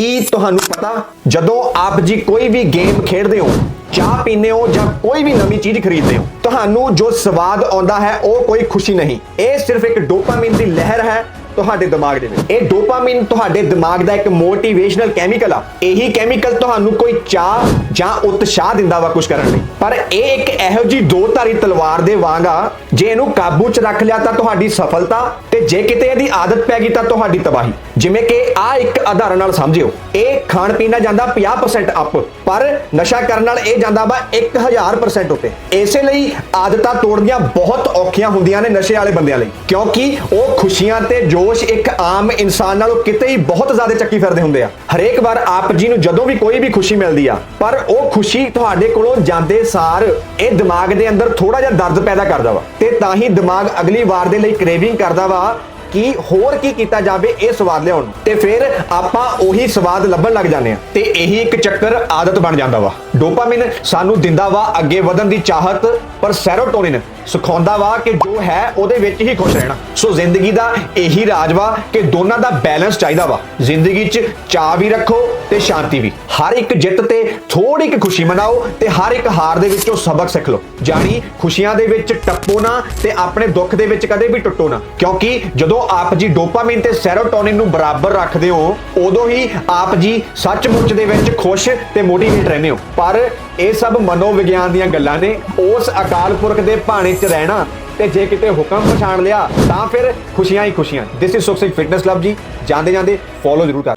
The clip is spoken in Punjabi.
ਕੀ ਤੁਹਾਨੂੰ ਪਤਾ, ਜਦੋਂ ਆਪ ਜੀ ਕੋਈ ਵੀ ਗੇਮ ਖੇਡਦੇ ਹੋ, ਚਾਹ ਪੀਂਦੇ ਹੋ ਜਾਂ ਕੋਈ ਵੀ ਨਵੀਂ ਚੀਜ਼ ਖਰੀਦਦੇ ਹੋ, ਤੁਹਾਨੂੰ ਜੋ ਸਵਾਦ ਆਉਂਦਾ ਹੈ, ਉਹ ਕੋਈ ਖੁਸ਼ੀ ਨਹੀਂ। ਇਹ ਸਿਰਫ ਇੱਕ ਡੋਪਾਮਾਈਨ ਦੀ ਲਹਿਰ ਹੈ ਤੁਹਾਡੇ ਦਿਮਾਗ ਦੇ ਵਿੱਚ। ਇਹ ਡੋਪਾਮਾਈਨ ਤੁਹਾਡੇ ਦਿਮਾਗ ਦਾ ਇੱਕ ਮੋਟੀਵੇਸ਼ਨਲ ਕੈਮੀਕਲ ਆ। ਇਹੀ ਕੈਮੀਕਲ ਤੁਹਾਨੂੰ ਕੋਈ ਚਾਹ ਜਾਂ ਉਤਸ਼ਾਹ ਦਿੰਦਾ ਵਾ ਕੁਝ ਕਰਨ ਲਈ। ਪਰ ਇਹ ਇੱਕ ਇਹੋ ਜੀ ਦੋ ਧਾਰੀ ਤਲਵਾਰ ਦੇ ਵਾਂਗ ਆ ਜੇ ਇਹਨੂੰ ਕਾਬੂ 'ਚ ਰੱਖ ਲਿਆ ਤਾਂ ਤੁਹਾਡੀ ਸਫਲਤਾ ਤੇ ਜੇ ਕਿਤੇ ਇਹਦੀ ਆਦਤ ਪੈ ਗਈ ਤਾਂ ਤੁਹਾਡੀ ਤਬਾਹੀ। ਜਿਵੇਂ ਕਿ ਆ ਇੱਕ ਆਧਾਰਨ ਨਾਲ ਸਮਝਿਓ, ਇਹ ਖਾਣ ਪੀਣ ਨਾਲ ਜਾਂਦਾ 50% ਅਪ ਪਰ ਨਸ਼ਾ ਕਰਨ ਨਾਲ ਇਹ ਜਾਂਦਾ ਵਾ 1000% ਉੱਤੇ। ਇਸੇ ਲਈ ਆਦਤਾਂ ਤੋੜਨੀਆਂ ਬਹੁਤ ਔਖੀਆਂ ਹੁੰਦੀਆਂ ਨੇ ਨਸ਼ੇ ਵਾਲੇ ਬੰਦਿਆਂ ਲਈ, ਕਿਉਂਕਿ ਉਹ ਖੁਸ਼ੀਆਂ ਤੇ ਜੋਸ਼ ਇੱਕ ਆਮ ਇਨਸਾਨ ਨਾਲੋਂ ਕਿਤੇ ਹੀ ਬਹੁਤ ਜ਼ਿਆਦਾ ਚੱਕੀ ਫਿਰਦੇ ਹੁੰਦੇ ਆ। ਹਰੇਕ ਵਾਰ ਆਪ ਜੀ ਨੂੰ ਜਦੋਂ ਵੀ ਕੋਈ ਵੀ ਖੁਸ਼ੀ ਮਿਲਦੀ ਆ, ਪਰ ਉਹ ਖੁਸ਼ੀ ਤੁਹਾਡੇ ਕੋਲੋਂ ਜਾਂਦੇ ਸਾਰ ਇਹ ਦਿਮਾਗ ਦੇ ਅੰਦਰ ਥੋੜਾ ਜਿਹਾ ਦਰਦ ਪੈਦਾ ਕਰਦਾ ਵਾ। ਤੇ ਤਾਂ ਹੀ ਦਿਮਾਗ ਅਗਲੀ ਵਾਰ ਦੇ ਲਈ ਕ੍ਰੇਵਿੰਗ ਕਰਦਾ ਵਾ ਕਿ ਹੋਰ ਕੀ ਕੀਤਾ ਜਾਵੇ ਇਹ ਸਵਾਦ ਲਿਆਉਣ। ਤੇ ਫਿਰ ਆਪਾਂ ਉਹੀ ਸਵਾਦ ਲੱਭਣ ਲੱਗ ਜਾਂਦੇ ਆ ਤੇ ਇਹੀ ਇੱਕ ਚੱਕਰ ਆਦਤ ਬਣ ਜਾਂਦਾ ਵਾ। ਡੋਪਾਮਾਈਨ ਸਾਨੂੰ ਦਿੰਦਾ ਵਾ ਅੱਗੇ ਵਧਣ ਦੀ ਚਾਹਤ, ਪਰ ਸੈਰੋਟੋਨਿਨ ਸਿਖਾਉਂਦਾ ਵਾ ਕਿ ਜੋ ਹੈ ਉਹਦੇ ਵਿੱਚ ਹੀ ਖੁਸ਼ ਰਹਿਣਾ। ਸੋ ਜ਼ਿੰਦਗੀ ਦਾ ਇਹੀ ਰਾਜ ਵਾ ਕਿ ਦੋਨਾਂ ਦਾ ਬੈਲੈਂਸ ਚਾਹੀਦਾ ਵਾ। ਜ਼ਿੰਦਗੀ 'ਚ ਚਾਹ ਵੀ ਰੱਖੋ ਤੇ ਸ਼ਾਂਤੀ ਵੀ। ਹਰ ਇੱਕ ਜਿੱਤ ਤੇ ਥੋੜੀ ਕੁ ਖੁਸ਼ੀ ਮਨਾਓ ਤੇ ਹਰ ਇੱਕ ਹਾਰ ਦੇ ਵਿੱਚੋਂ ਸਬਕ ਸਿੱਖ ਲਓ। ਜਾਣੀ ਖੁਸ਼ੀਆਂ ਦੇ ਵਿੱਚ ਟੱਪੋ ਨਾ ਤੇ ਆਪਣੇ ਦੁੱਖ ਦੇ ਵਿੱਚ ਕਦੇ ਵੀ ਟੁੱਟੋ ਨਾ। ਕਿਉਂਕਿ ਜਦੋਂ ਆਪ ਜੀ ਡੋਪਾਮਾਈਨ ਤੇ ਸੈਰੋਟੋਨਿਨ ਨੂੰ ਬਰਾਬਰ ਰੱਖਦੇ ਹੋ, ਉਦੋਂ ਹੀ ਆਪ ਜੀ ਸੱਚਮੁੱਚ ਦੇ ਵਿੱਚ ਖੁਸ਼ ਤੇ ਮੋਟੀਵੇਟ ਰਹਿੰਦੇ ਹੋ। ਪਰ ਇਹ ਸਭ ਮਨੋਵਿਗਿਆਨ ਦੀਆਂ ਗੱਲਾਂ ਨੇ। ਉਸ ਅਕਾਲ ਪੁਰਖ ਦੇ ਭਾਣੇ 'ਚ ਰਹਿਣਾ ਤੇ ਜੇ ਕਿਤੇ ਹੁਕਮ ਪਛਾਣ ਲਿਆ ਤਾਂ ਫਿਰ ਖੁਸ਼ੀਆਂ ਹੀ ਖੁਸ਼ੀਆਂ। ਦਿਸ ਇਜ਼ ਸੁਖਸਿਕ ਫਿਟਨੈਸ ਕਲੱਬ ਜੀ। ਜਾਂਦੇ ਜਾਂਦੇ ਫੋਲੋ ਜ਼ਰੂਰ ਕਰ।